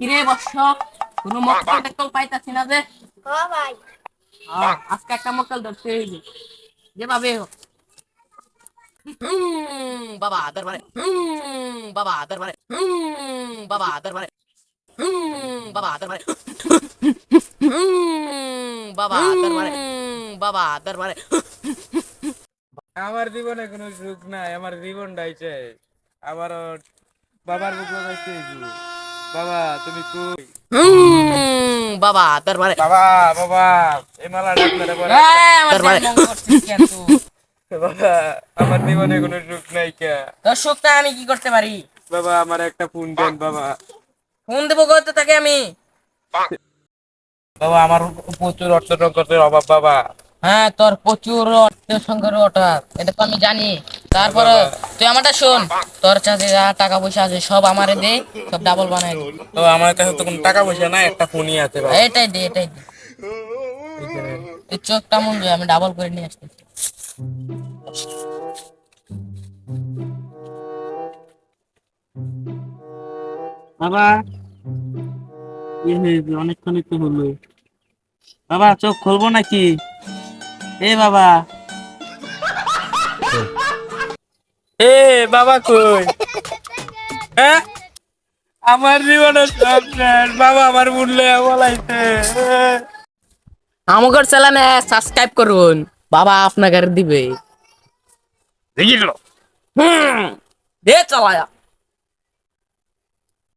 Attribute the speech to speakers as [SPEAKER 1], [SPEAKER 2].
[SPEAKER 1] কিরে বর্ষ কোনো মক্কেল টেক্কল পাইতাছি না যে।
[SPEAKER 2] ভাই।
[SPEAKER 1] আজকে একটা মক্কেল ধরতে হইবে যেভাবে হোক। হুম, বাবা দরবারে। বাবা দরবারে। বাবা দরবারে। হুম, বাবা দরবারে। হুম, বাবা দরবারে। হুম, বাবা দরবারে।
[SPEAKER 3] আমার জীবনে কোনো সুখ নাই আমার জীবন ডাইছে আমার বাবার বুক লাগাইছে বাবা তুমি কই?
[SPEAKER 1] বাবা দরবারে।
[SPEAKER 3] বাবা বাবা এই মালা ডাক্তারে বলে
[SPEAKER 1] দরবারে।
[SPEAKER 3] বাবা আমার জীবনে কোনো সুখ নাই কে?
[SPEAKER 1] তোর সুখটা আমি কি করতে পারি?
[SPEAKER 3] বাবা আমার একটা ফোন দেন বাবা।
[SPEAKER 1] ফোন দেবো করতে থাকে আমি?
[SPEAKER 3] বাবা আমার প্রচুর অর্থ সংকটের অভাব বাবা।
[SPEAKER 1] হ্যাঁ তোর প্রচুর অর্থ সংকট ওটা এটা তো আমি জানি। তারপরে তুই আমারটা শোন। তোর কাছে যা টাকা পয়সা আছে সব আমারে দে সব ডাবল বানাই দে।
[SPEAKER 3] তো আমার কাছে তো কোনো টাকা পয়সা নাই একটা ফোনই আছে বাবা
[SPEAKER 1] এটাই দে এটাই দে। তুই চোখটা মন আমি ডাবল করে নিয়ে আসতেছি।
[SPEAKER 4] বাবা। কি হয়েছে অনেকক্ষণই তো হলো। বাবা চোখ খুলবো নাকি? এ বাবা।
[SPEAKER 3] এ বাবা কই? হ্যাঁ? আমার জীবনের সব শেষ। বাবা আমার মূল্য বলাইছে।
[SPEAKER 1] আমাকে চ্যানেলে সাবস্ক্রাইব করুন। বাবা আপনাকে দিবে।
[SPEAKER 3] দেখিল
[SPEAKER 1] হুম দে চালায়া।